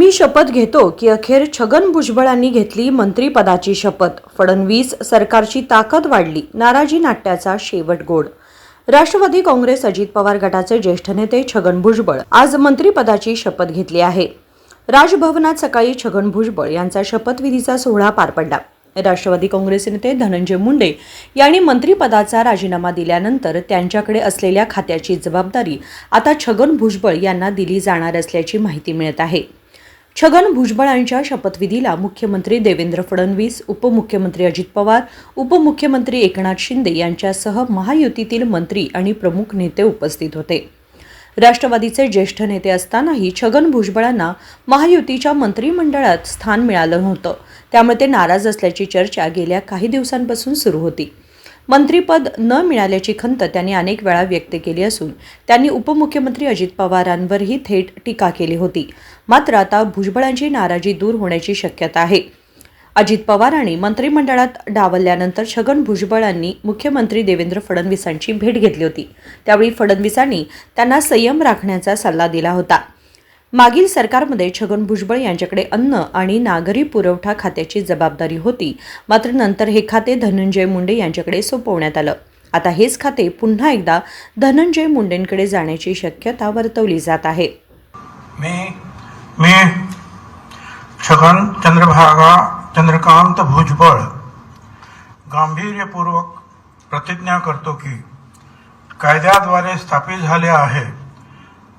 मी शपथ घेतो की अखेर छगन भुजबळांनी घेतली मंत्रीपदाची शपथ. फडणवीस सरकारची ताकद वाढली नाराजी नाट्याचा शेवट गोड. राष्ट्रवादी काँग्रेस अजित पवार गटाचे ज्येष्ठ नेते छगन भुजबळ आज मंत्रीपदाची शपथ घेतली आहे. राजभवनात सकाळी छगन भुजबळ यांचा शपथविधीचा सोहळा पार पडला. राष्ट्रवादी काँग्रेस नेते धनंजय मुंडे यांनी मंत्रीपदाचा राजीनामा दिल्यानंतर त्यांच्याकडे असलेल्या खात्याची जबाबदारी आता छगन भुजबळ यांना दिली जाणार असल्याची माहिती मिळत आहे. छगन भुजबळांच्या शपथविधीला मुख्यमंत्री देवेंद्र फडणवीस उपमुख्यमंत्री अजित पवार उपमुख्यमंत्री एकनाथ शिंदे यांच्यासह महायुतीतील मंत्री आणि प्रमुख नेते उपस्थित होते. राष्ट्रवादीचे ज्येष्ठ नेते असतानाही छगन भुजबळांना महायुतीच्या मंत्रिमंडळात स्थान मिळालं नव्हतं. त्यामुळे ते नाराज असल्याची चर्चा गेल्या काही दिवसांपासून सुरू होती. मंत्रीपद न मिळाल्याची खंत त्यांनी अनेक वेळा व्यक्त केली असून त्यांनी उपमुख्यमंत्री अजित पवारांवरही थेट टीका केली होती. मात्र आता भुजबळांची नाराजी दूर होण्याची शक्यता आहे. अजित पवारांनी मंत्रिमंडळात डावलल्यानंतर छगन भुजबळांनी मुख्यमंत्री देवेंद्र फडणवीसांची भेट घेतली होती. त्यावेळी फडणवीसांनी त्यांना संयम राखण्याचा सल्ला दिला होता. मागील सरकारमध्ये छगन भुजबळ यांच्याकडे अन्न आणि नागरी पुरवठा खात्याची जबाबदारी होती. मात्र नंतर हे खाते धनंजय मुंडे यांच्याकडे सोपवण्यात आलं. आता हेच खाते पुन्हा एकदा धनंजय मुंडेंकडे जाण्याची शक्यता वर्तवली जात आहे. मी मी छगन चंद्रभागा चंद्रकांत भुजबळ गांभीर्यपूर्वक प्रतिज्ञा करतो की कायद्याद्वारे स्थापित झाले आहे.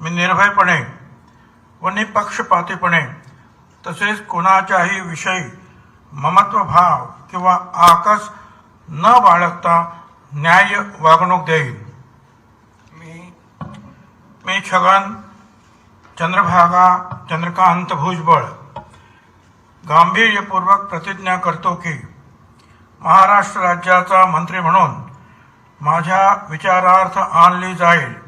मी निर्भयपणे व निपक्षपातीपणे तसेच कोणाच्याही विषयी ममत्वभाव किंवा आकस न बाळगता न्याय वागणूक देईन. मी मी छगन चंद्रभागा चंद्रकांत भुजबळ गांभीर्यपूर्वक प्रतिज्ञा करतो की महाराष्ट्र राज्याचा मंत्री म्हणून माझ्या विचारार्थ आणली जाईल.